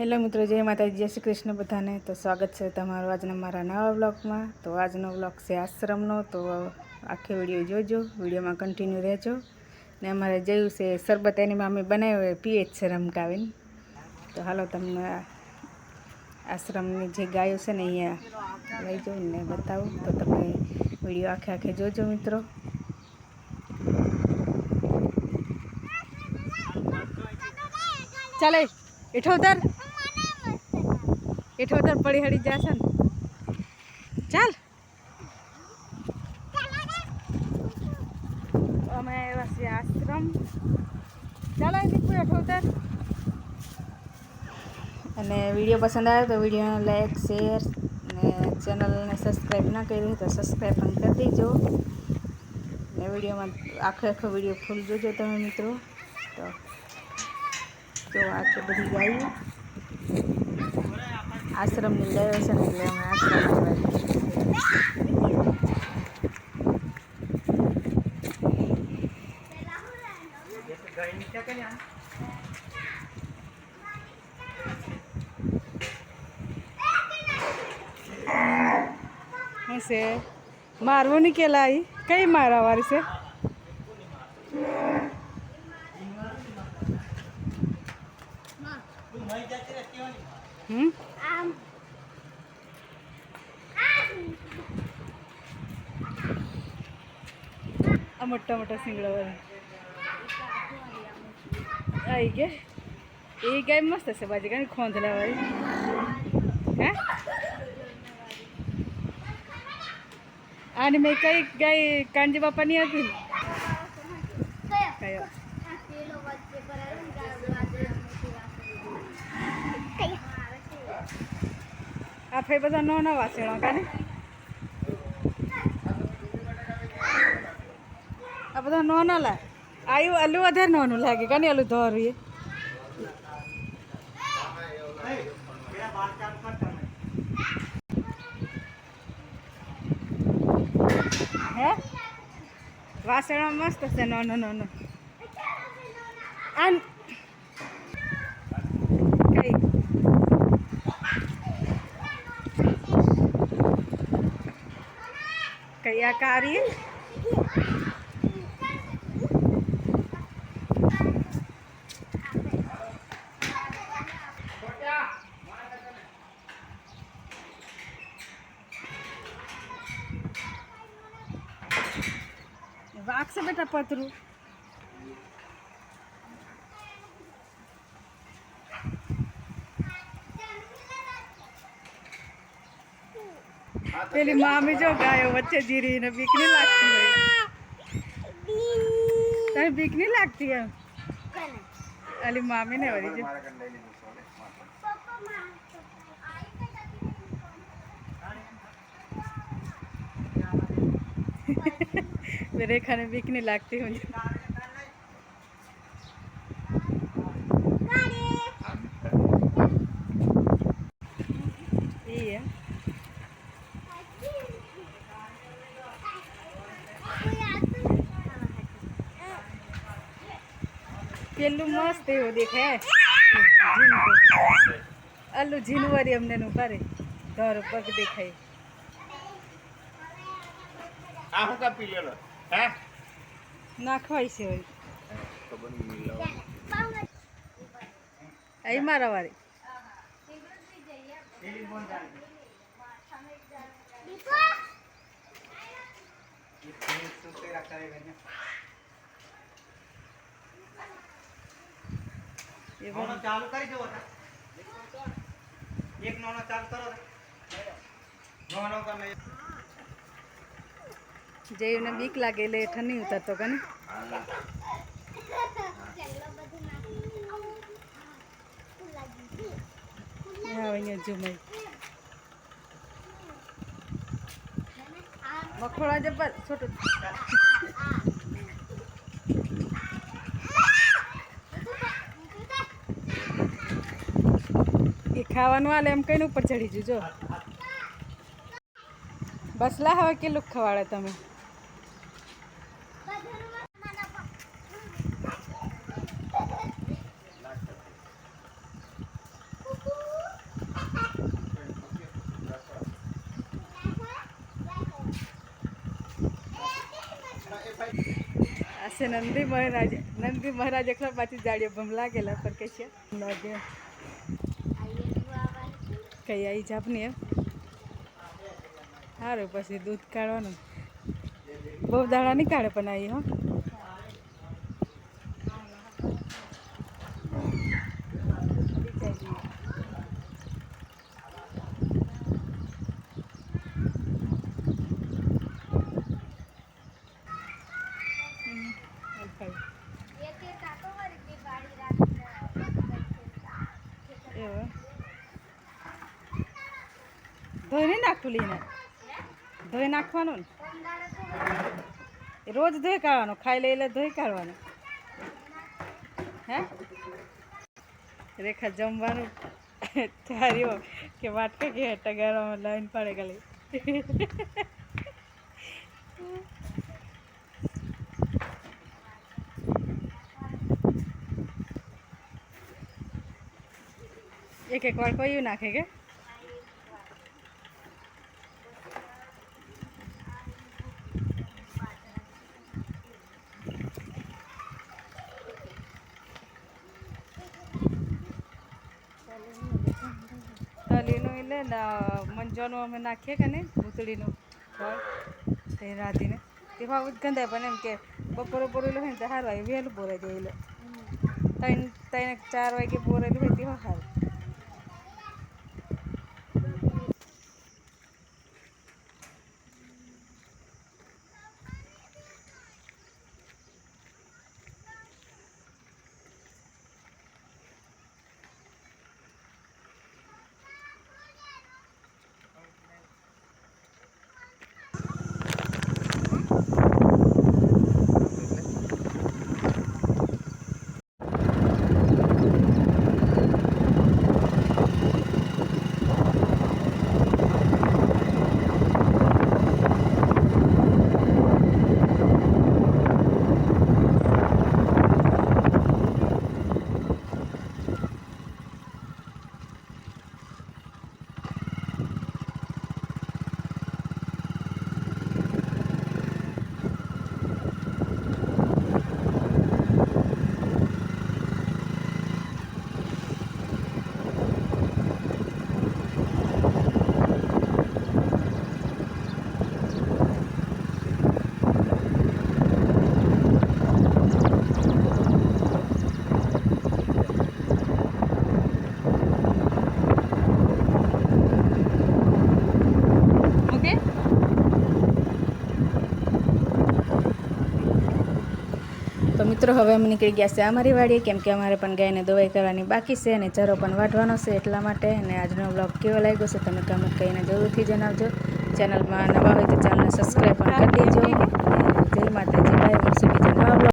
Hello મિત્રો, જય માતાજી, જય શ્રી કૃષ્ણ બધાને. તો સ્વાગત છે તમારું આજના મારા નવા બ્લોગમાં તો આજનો બ્લોગ છે આશ્રમનો. તો આખી વીડિયો જોજો, વિડીયોમાં કન્ટિન્યુ રહેજો. ને અમારે જોયું છે શરબત, એની મામી બનાવ્યો પીએ જ છે રમકાવીને. તો હાલો તમને આશ્રમની જે ગાયો છે ને અહીંયા લઈ જાઉં ને બતાવું. તો તમે વીડિયો આખે આખે જોજો મિત્રો. ચાલે એઠો ઉતર. એઠો તર પડી હળી જશે ને. ચાલ. અમે આવ્યા છીએ આશ્રમ. ચાલો દીકુ તર અને વીડિયો પસંદ આવ્યો તો વિડીયોને લાઈક શેર ને ચેનલને સબસ્ક્રાઈબ ના કરી હોય તો સબસ્ક્રાઈબ પણ કરી દેજો. ને વિડીયોમાં આખો આખો વીડિયો ફૂલ જોજો તમે મિત્રો. તો જો આ છે બધી ગાયો. આશ્રમની ગાયો છે ને એટલે અમે આશ્રમ હશે. મારવું આઈ કઈ મારા વારી છે? હમ? મોટા મોટા સિંગડા વાળા આઈ કે? એ ગાય મસ્ત હશે બાજી કાંઈ ખોંધલા વાળી હે? અને મેં કઈ ગાય કાંજી બાપાની હતી કયો? આ ફે બધા નો ના વાસણો કાને? આ બધા નોના લા આયુ અલ્લું વધારે નોનું લાગે. કાને અલુ ધોરું એ? હે? વાસણ મસ્ત છે નાનો નાનો. આન કઈ? કયા કાર્ય વાગશે બેટા પતરું. પેલી મામી જો ગાયો વચ્ચે જીરી ને બીક નહીં લાગતી હોય. તને બીક નહીં લાગતી એમ? અલી મામી ને વળી જો. રેખાને खाने बिकने હોય એમ પેલું મસ્ત એવું દેખાય. અલ્લું અમને નું કરે ઘર પગ દેખાય આ હું કા પી લેલો? હે? નાખવાય છે હોય અહીં મારા વાળી. ચાલુ કરી દેવો એક નોનો ચાલુ કરો. નોનો જઈને બીક લાગે એટલે હેઠળ નહીં? ઉતરતો કને જુમાઈ. મખોડા જબર છોટું. એ ખાવાનું હાલે એમ કઈ ઉપર ચડી જજો બસલા હવે કેટલું ખવાડે તમે? છે નંદી મહારાજ. નંદી મહારાજ એકલા પાછી જાડીઓ ભમ લાગેલા પર કે છે. લાગે. કઈ આવી જાપની એમ? સારું પછી દૂધ કાઢવાનું. બહુ દાડા નહીં કાઢે પણ આવી હો એવું ધોઈ નહીં નાખવું લઈને ધોઈ નાખવાનું ને. રોજ ધોઈ કાઢવાનું, ખાઈ લઈ લે ધોઈ કાઢવાનું. હે? રેખા જમવાનું. ચાર્યો કે વાટકા કે ટગારામાં લાઈન પાડે ગલી એક એક વાર કયું નાખે કે? એટલે મંજોનું અમે નાખીએ કે નહીં ભૂતળીનું તે રાધીને. તે ભાવ ગંધાય પણ એમ કે બપોરે બોરેલું હોય ને તો સારું આવે વહેલું બોરાઈ જાય એટલે ત્રણ ત્રણ ચાર વાગે બોરેલું હોય તેવા સારું તો મિત્રો, હવે અમે નીકળી ગયા છે અમારી વાડીએ. કેમ કે અમારે પણ ગાયને દવાઈ કરવાની બાકી છે અને ચરો પણ વાઢવાનો છે એટલા માટે. અને આજનો બ્લોગ કેવો લાગ્યો છે તમે કમેન્ટ કરીને જરૂરથી જણાવજો. ચેનલમાં નવા હોય તો ચેનલને સબસ્ક્રાઈબ પણ કરી દેજો. જય માતાજી, બાય. બીજા નવા